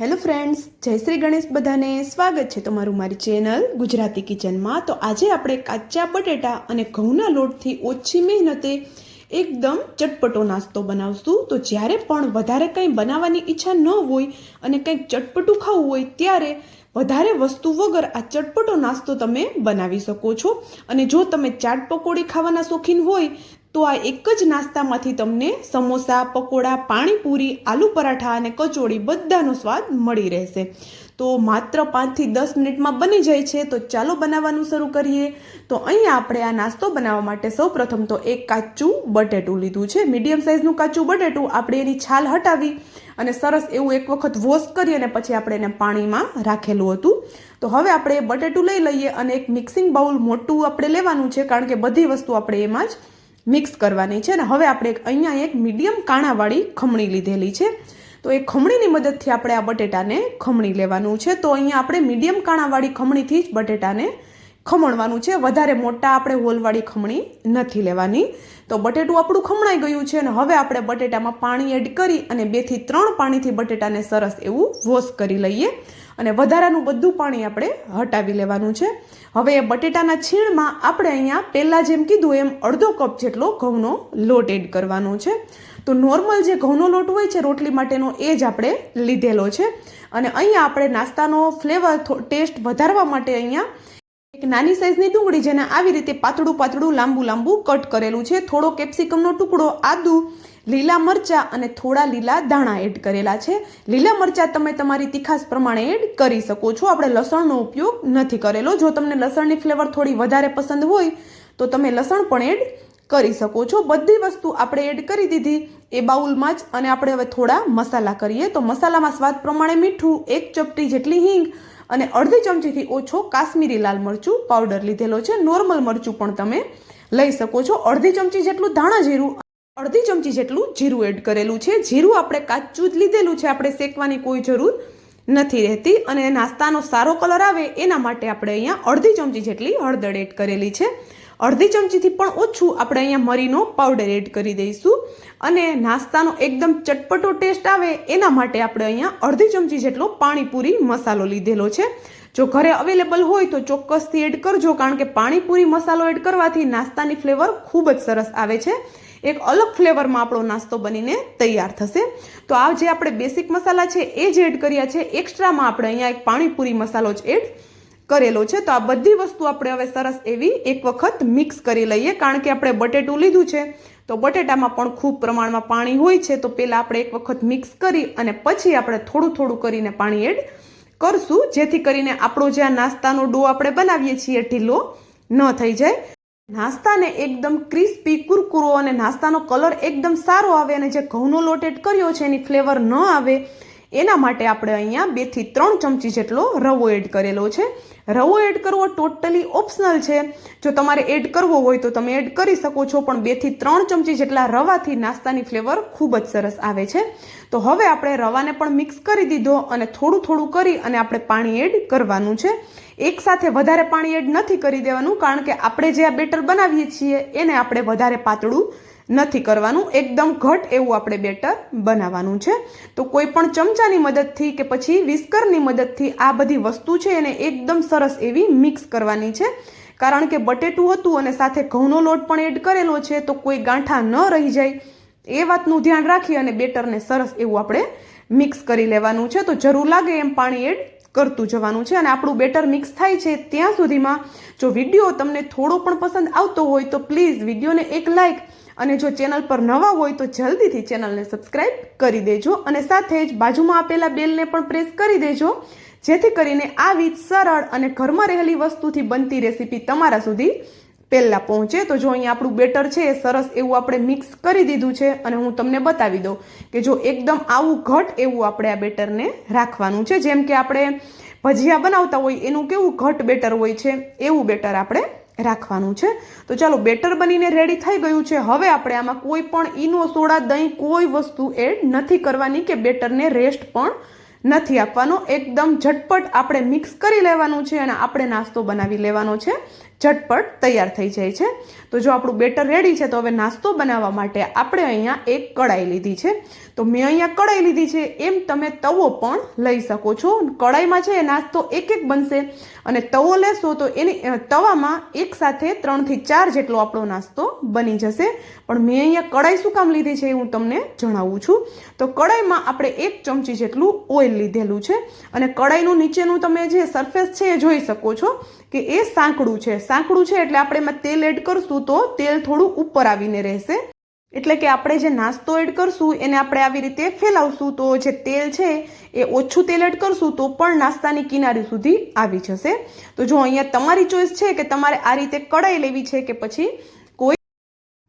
Hello friends જય શ્રી ગણેશ બધાને સ્વાગત છે તમારું મારી ચેનલ ગુજરાતી કિચનમાં. તો આજે આપણે કાચા બટેટા અને ઘઉંના લોટથી ઓછી મહેનતે એકદમ ચટપટો નાસ્તો બનાવશું. તો જ્યારે પણ વધારે કંઈ બનાવવાની ઈચ્છા ન હોય અને કંઈક ચટપટું ખાવું હોય ત્યારે વધારે વસ્તુ વગર આ ચટપટો નાસ્તો તમે બનાવી શકો છો. અને જો તમે ચાટ પકોડી ખાવાના શોખીન હોય તો આ એક જ નાસ્તામાંથી તમને સમોસા, પકોડા, પાણીપુરી, આલુ પરાઠા અને કચોડી બધાનો સ્વાદ મળી રહેશે. તો માત્ર પાંચથી દસ મિનિટમાં બની જાય છે, તો ચાલો બનાવવાનું શરૂ કરીએ. તો અહીંયા આપણે આ નાસ્તો બનાવવા માટે સૌપ્રથમ તો એક કાચું બટેટું લીધું છે. મીડિયમ સાઇઝનું કાચું બટેટું આપણે એની છાલ હટાવી અને સરસ એવું એક વખત વોશ કરી અને પછી આપણે એને પાણીમાં રાખેલું હતું. તો હવે આપણે બટેટું લઈ લઈએ અને એક મિક્સિંગ બાઉલ મોટું આપણે લેવાનું છે, કારણ કે બધી વસ્તુ આપણે એમાં જ મિક્સ કરવાની છે અને હવે આપણે અહીંયા એક મીડિયમ કાણાવાળી ખમણી લીધેલી છે. તો એ ખમણીની મદદથી આપણે આ બટેટાને ખમણી લેવાનું છે. તો અહીંયા આપણે મીડિયમ કાણાવાળી ખમણીથી જ બટેટાને ખમણવાનું છે. વધારે મોટા આપણે હોલવાળી ખમણી નથી લેવાની. તો બટેટું આપણું ખમણાઈ ગયું છે અને હવે આપણે બટેટામાં પાણી એડ કરી અને બેથી ત્રણ પાણીથી બટેટાને સરસ એવું વોશ કરી લઈએ. અને વધારાનું બધું પાણી આપણે હટાવી લેવાનું છે. હવે એ બટેટાના છીણમાં આપણે અહીંયા પહેલાં જેમ કીધું એમ અડધો કપ જેટલો ઘઉંનો લોટ એડ કરવાનો છે. તો નોર્મલ જે ઘઉંનો લોટ હોય છે રોટલી માટેનો એ જ આપણે લીધેલો છે. અને અહીંયા આપણે નાસ્તાનો ફ્લેવર ટેસ્ટ વધારવા માટે અહીંયા એક નાની સાઇઝની ડુંગળી જેને આવી રીતે પાતળું પાતળું લાંબુ લાંબુ કટ કરેલું છે. થોડો કેપ્સિકમનો ટુકડો આદુ લીલા મરચાં અને થોડા લીલા દાણા એડ કરેલા છે. લીલા મરચાં તમે તમારી તીખાસ પ્રમાણે એડ કરી શકો છો. આપણે લસણનો ઉપયોગ નથી કરેલો. જો તમને લસણની ફ્લેવર થોડી વધારે પસંદ હોય, તો તમે લસણ પણ એડ કરી શકો છો. બધી વસ્તુ આપણે એડ કરી દીધી એ બાઉલમાં જ અને આપણે હવે થોડા મસાલા કરીએ. તો મસાલામાં સ્વાદ પ્રમાણે મીઠું, એક ચપટી જેટલી હિંગ અને અડધી ચમચીથી ઓછો કાશ્મીરી લાલ મરચું પાવડર લીધેલો છે. નોર્મલ મરચું પણ તમે લઈ શકો છો. અડધી ચમચી જેટલું ધાણા જીરું અડધી ચમચી જેટલું જીરું એડ કરેલું છે. જીરું આપણે કાચું જ લીધેલું છે. આપણે શેકવાની કોઈ જરૂર નથી રહેતી અને નાસ્તાનો સારો કલર આવે એના માટે આપણે અહીંયા અડધી ચમચી જેટલી હળદર એડ કરેલી છે. અડધી ચમચીથી પણ ઓછું આપણે અહીંયા મરીનો પાવડર એડ કરી દઈશું અને નાસ્તાનો એકદમ ચટપટો ટેસ્ટ આવે એના માટે આપણે અહીંયા અડધી ચમચી જેટલો પાણીપુરી મસાલો લીધેલો છે. જો ઘરે અવેલેબલ હોય તો ચોક્કસથી એડ કરજો, કારણ કે પાણીપુરી મસાલો એડ કરવાથી નાસ્તાની ફ્લેવર ખૂબ જ સરસ આવે છે. એક અલગ ફ્લેવરમાં આપણો નાસ્તો બનીને તૈયાર થશે. તો આ જે આપણે બેસિક મસાલા છે, એ જ એડ કર્યા છે. એક્સ્ટ્રામાં આપણે અહીંયા એક પાણીપુરી મસાલો જ એડ કરેલો છે. તો આ બધી વસ્તુ આપણે હવે સરસ એવી એક વખત મિક્સ કરી લઈએ. કારણ કે આપણે બટેટું લીધું છે. તો બટેટામાં પણ ખૂબ પ્રમાણમાં પાણી હોય છે. તો પહેલાં આપણે એક વખત મિક્સ કરી અને પછી આપણે થોડું થોડું કરીને પાણી એડ કરશું. જેથી કરીને આપણો જે આ નાસ્તાનો ડો આપણે બનાવીએ છીએ, ઢીલો ન થઈ જાય. નાસ્તાને એકદમ ક્રિસ્પી, કુરકુરો અને નાસ્તાનો કલર એકદમ સારો આવે અને જે ઘઉંનો લોટ એડ કર્યો છે એની ફ્લેવર ન આવે, એના માટે આપણે અહીંયા બેથી ત્રણ ચમચી જેટલો રવો એડ કરેલો છે. રવો એડ કરવો ટોટલી ઓપ્શનલ છે. જો તમારે એડ કરવો હોય તો તમે એડ કરી શકો છો, પણ બેથી ત્રણ ચમચી જેટલા રવાથી નાસ્તાની ફ્લેવર ખૂબ જ સરસ આવે છે. તો હવે આપણે રવાને પણ મિક્સ કરી દીધો અને થોડું થોડું કરી અને આપણે પાણી એડ કરવાનું છે. એકસાથે વધારે પાણી એડ નથી કરી દેવાનું, કારણ કે આપણે જે આ બેટર બનાવીએ છીએ, એને આપણે વધારે પાતળું નથી કરવાનું. એકદમ ઘટ એવું આપણે બેટર બનાવવાનું છે. તો કોઈ પણ ચમચાની મદદથી કે પછી વિસ્કરની મદદથી આ બધી વસ્તુ છે એને એકદમ સરસ એવી મિક્સ કરવાની છે. કારણ કે બટેટું હતું અને સાથે ઘઉંનો લોટ પણ એડ કરેલો છે, તો કોઈ ગાંઠા ન રહી જાય. એ વાતનું ધ્યાન રાખી અને બેટરને સરસ એવું આપણે મિક્સ કરી લેવાનું છે. તો જરૂર લાગે એમ પાણી એડ કરતું જવાનું છે અને આપણું બેટર મિક્સ થાય છે ત્યાં સુધીમાં. જો વીડિયો તમને થોડો પણ પસંદ આવતો હોય તો પ્લીઝ વિડીયોને એક લાઇક અને જો ચેનલ પર નવા હોય તો જલ્દીથી ચેનલને સબસ્ક્રાઇબ કરી દેજો અને સાથે જ બાજુમાં આપેલા બેલને પણ પ્રેસ કરી દેજો. જેથી કરીને આવી સરળ અને ઘરમાં રહેલી વસ્તુથી બનતી રેસીપી તમારા સુધી પહેલાં પહોંચે, તો જો અહીંયા આપણું બેટર છે, એ સરસ એવું આપણે મિક્સ કરી દીધું છે, અને હું તમને બતાવી દઉં કે જો એકદમ આવું ઘટ એવું આપણે આ બેટરને રાખવાનું છે, જેમ કે આપણે ભજીયા બનાવતા હોય, એનું કેવું ઘટ બેટર હોય છે, એવું બેટર આપણે રાખવાનું છે. તો ચાલો, બેટર બનીને રેડી થઈ ગયું છે. હવે આપણે આમાં કોઈ પણ ઈનો, સોડા, દહીં, કોઈ વસ્તુ એડ નથી કરવાની કે બેટરને રેસ્ટ પણ નથી આપવાનો. એકદમ ઝટપટ આપણે મિક્સ કરી લેવાનું છે અને આપણે નાસ્તો બનાવી લેવાનો છે. ઝટપટ તૈયાર થઈ જાય છે. તો જો આપણું બેટર રેડી છે, તો હવે નાસ્તો બનાવવા માટે આપણે અહીંયા એક કડાઈ લીધી છે. તો મેં અહીંયા કડાઈ લીધી છે, એમ તમે તવો પણ લઈ શકો છો. કડાઈમાં છે એ નાસ્તો એક એક બનશે અને તવો લેશો તો એની તવામાં એક સાથે ત્રણથી ચાર જેટલો આપણો નાસ્તો બની જશે. પણ મેં અહીંયા કડાઈ શું કામ લીધી છે એ હું તમને જણાવું છું. તો કડાઈમાં આપણે એક ચમચી જેટલું ઓઇલ લીધેલું છે અને કડાઈનું નીચેનું તમે જે સરફેસ છે એ જોઈ શકો છો કે એ સાંકડું છે સાંકડું છે એટલે આપણે એમાં તેલ એડ કરશું તો તેલ થોડું ઉપર આવીને રહેશે. એટલે કે આપણે જે નાસ્તો એડ કરશું એને આપણે આવી રીતે ફેલાવશું. તો જે તેલ છે એ ઓછું તેલ એડ કરશું તો પણ નાસ્તાની કિનારી સુધી આવી જશે. તો જો અહીંયા તમારી ચોઈસ છે કે તમારે આ રીતે કડાઈ લેવી છે કે પછી કોઈ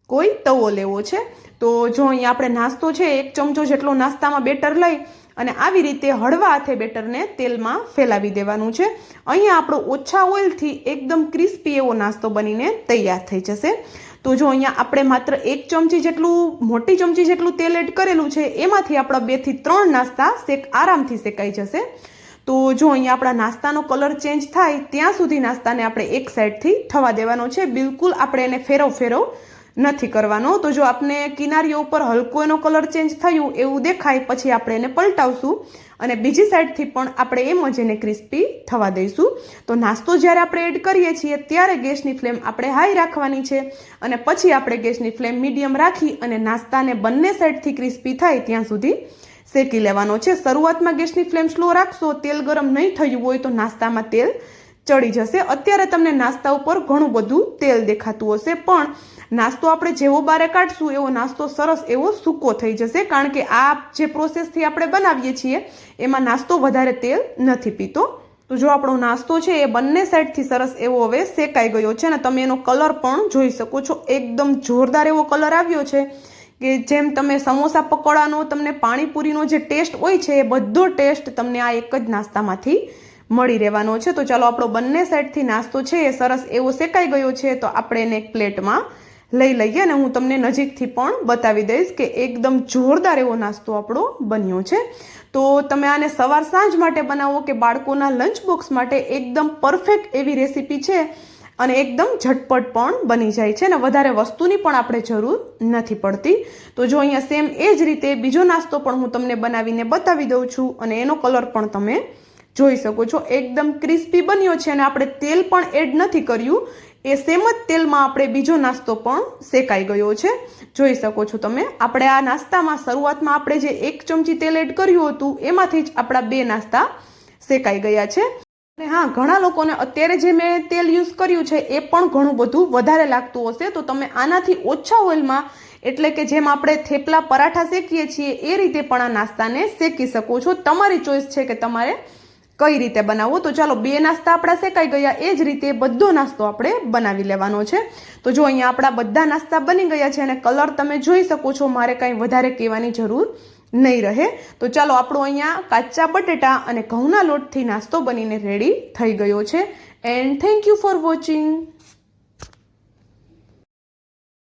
કોઈ તવો લેવો છે. તો જો અહીંયા આપણે નાસ્તો છે, એક ચમચો જેટલો નાસ્તામાં બેટર લઈ અને આવી રીતે હળવા હાથે બેટરને તેલમાં ફેલાવી દેવાનું છે. અહીંયા આપણો ઓછા ઓઇલથી એકદમ ક્રિસ્પી એવો નાસ્તો બનીને તૈયાર થઈ જશે. તો જો અહીંયા આપણે માત્ર એક ચમચી જેટલું, મોટી ચમચી જેટલું તેલ એડ કરેલું છે, એમાંથી આપણા બેથી ત્રણ નાસ્તા શેક આરામથી શેકાઈ જશે. તો જો અહીંયા આપણા નાસ્તાનો કલર ચેન્જ થાય, ત્યાં સુધી નાસ્તાને આપણે એક સાઈડથી થવા દેવાનો છે. બિલકુલ આપણે એને ફેરવ ફેરવ નથી કરવાનો. તો જો આપને કિનારીઓ ઉપર હલકો એનો કલર ચેન્જ થયું, એવું દેખાય, પછી આપણે એને પલટાવશું અને બીજી સાઈડથી પણ આપણે એમ જ એને ક્રિસ્પી થવા દઈશું. તો નાસ્તો જ્યારે આપણે એડ કરીએ છીએ, ત્યારે ગેસની ફ્લેમ આપણે હાઈ રાખવાની છે અને પછી આપણે ગેસની ફ્લેમ મીડિયમ રાખી અને નાસ્તાને બંને સાઈડથી ક્રિસ્પી થાય ત્યાં સુધી શેકી લેવાનો છે. શરૂઆતમાં ગેસની ફ્લેમ સ્લો રાખશો, તેલ ગરમ નહીં થયું હોય તો નાસ્તામાં તેલ ચડી જશે. અત્યારે તમને નાસ્તા ઉપર ઘણું બધું તેલ દેખાતું હશે. પણ નાસ્તો આપણે જેવો બારે કાઢશું, એવો નાસ્તો સરસ એવો સૂકો થઈ જશે. કારણ કે આ જે પ્રોસેસથી આપણે બનાવીએ છીએ, એમાં નાસ્તો વધારે તેલ નથી પીતો. તો જો આપણો નાસ્તો છે, એ બંને સાઈડથી સરસ એવો હવે શેકાઈ ગયો છે અને તમે એનો કલર પણ જોઈ શકો છો. એકદમ જોરદાર એવો કલર આવ્યો છે કે જેમ તમે સમોસા પકોડાનો, તમને પાણીપુરીનો જે ટેસ્ટ હોય છે, એ બધો ટેસ્ટ તમને આ એક જ નાસ્તામાંથી મળી રહેવાનો છે. તો ચાલો આપણો બંને સાઈડથી નાસ્તો છે એ સરસ એવો શેકાઈ ગયો છે. તો આપણે એને એક પ્લેટમાં લઈ લઈએ અને હું તમને નજીકથી પણ બતાવી દઈશ કે એકદમ જોરદાર એવો નાસ્તો આપણો બન્યો છે. તો તમે આને સવાર સાંજ માટે બનાવો કે બાળકોના લંચ બોક્સ માટે એકદમ પરફેક્ટ એવી રેસીપી છે અને એકદમ ઝટપટ પણ બની જાય છે અને વધારે વસ્તુની પણ આપણે જરૂર નથી પડતી. તો જો અહીંયા સેમ એ જ રીતે બીજો નાસ્તો પણ હું તમને બનાવીને બતાવી દઉં છું અને એનો કલર પણ તમે જોઈ શકો છો. એકદમ ક્રિસ્પી બન્યો છે અને આપણે તેલ પણ એડ નથી કર્યું. એ સેમ જ તેલમાં આપણે બીજો નાસ્તો પણ શેકાઈ ગયો છે. જોઈ શકો છો તમે. આપણે આ નાસ્તામાં શરૂઆતમાં આપણે જે એક ચમચી તેલ એડ કર્યું હતું, એમાંથી જ આપણા બે નાસ્તા શેકાઈ ગયા છે. અને હા, ઘણા લોકોને અત્યારે જે મેં તેલ યુઝ કર્યું છે, એ પણ ઘણું બધું વધારે લાગતું હશે. તો તમે આનાથી ઓછા ઓઇલમાં, એટલે કે જેમ આપણે થેપલા પરાઠા શેકીએ છીએ, એ રીતે પણ આ નાસ્તાને શેકી શકો છો. તમારી ચોઈસ છે કે તમારે કઈ રીતે બનાવવો? તો ચાલો, બે નાસ્તા આપણા શેકાઈ ગયા. એ જ રીતે બધો નાસ્તો આપણે બનાવી લેવાનો છે. તો જો અહીંયા આપણા બધા નાસ્તા બની ગયા છે અને કલર તમે જોઈ શકો છો, મારે કાંઈ વધારે કહેવાની જરૂર નહીં રહે. તો ચાલો, આપણો અહીંયા કાચા બટેટા અને ઘઉંના લોટથી નાસ્તો બનીને રેડી થઈ ગયો છે. And thank you for watching